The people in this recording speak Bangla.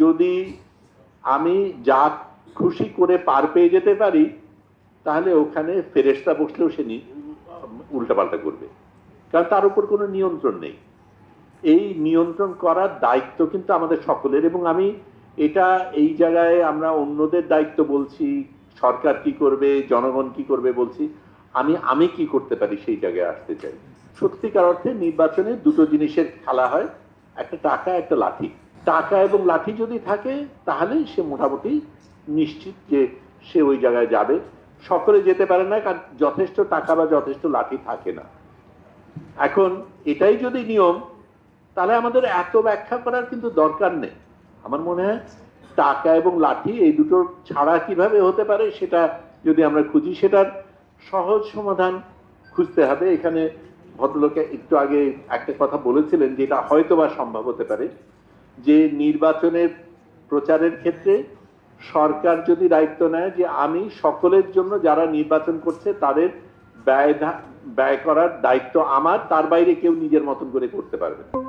যদি আমি যা খুশি করে পার পেয়ে যেতে পারি, তাহলে ওখানে ফেরেস্তা বসলেও সে উল্টাপাল্টা করবে। কারণ তার উপর কোনো নিয়ন্ত্রণ নেই। এই নিয়ন্ত্রণ করার দায়িত্ব কিন্তু আমাদের সকলের এবং আমি এটা এই জায়গায় আমরা অন্যদের দায়িত্ব বলছি, সরকার কি করবে, জনগণ কি করবে বলছি, আমি আমি কি করতে পারি সেই জায়গায় আসতে চাই। সত্যিকার অর্থে নির্বাচনে দুটো জিনিসের খেলা হয়। একটা টাকা, একটা লাঠি। টাকা এবং লাঠি যদি থাকে, তাহলে সে মোটামুটি নিশ্চিত যে সে ওই জায়গায় যাবে। সকলে যেতে পারে না, কারণ যথেষ্ট টাকা বা যথেষ্ট লাঠি থাকে না। এখন এটাই যদি নিয়ম, তাহলে আমাদের এত ব্যাখ্যা করার কিন্তু দরকার নেই। আমার মনে হয় টাকা এবং লাঠি এই দুটো ছাড়া কীভাবে হতে পারে, সেটা যদি আমরা খুঁজি, সেটার সহজ সমাধান খুঁজতে হবে। এখানে ভদ্রলোকে একটু আগে একটা কথা বলেছিলেন যেটা হয়তো বা সম্ভব হতে পারে, যে নির্বাচনের প্রচারের ক্ষেত্রে সরকার যদি দায়িত্ব নেয় যে আমি সকলের জন্য যারা নির্বাচন করছে তাদের ব্যয় ব্যয় করার দায়িত্ব আমার, তার বাইরে কেউ নিজের মতন করে করতে পারবে।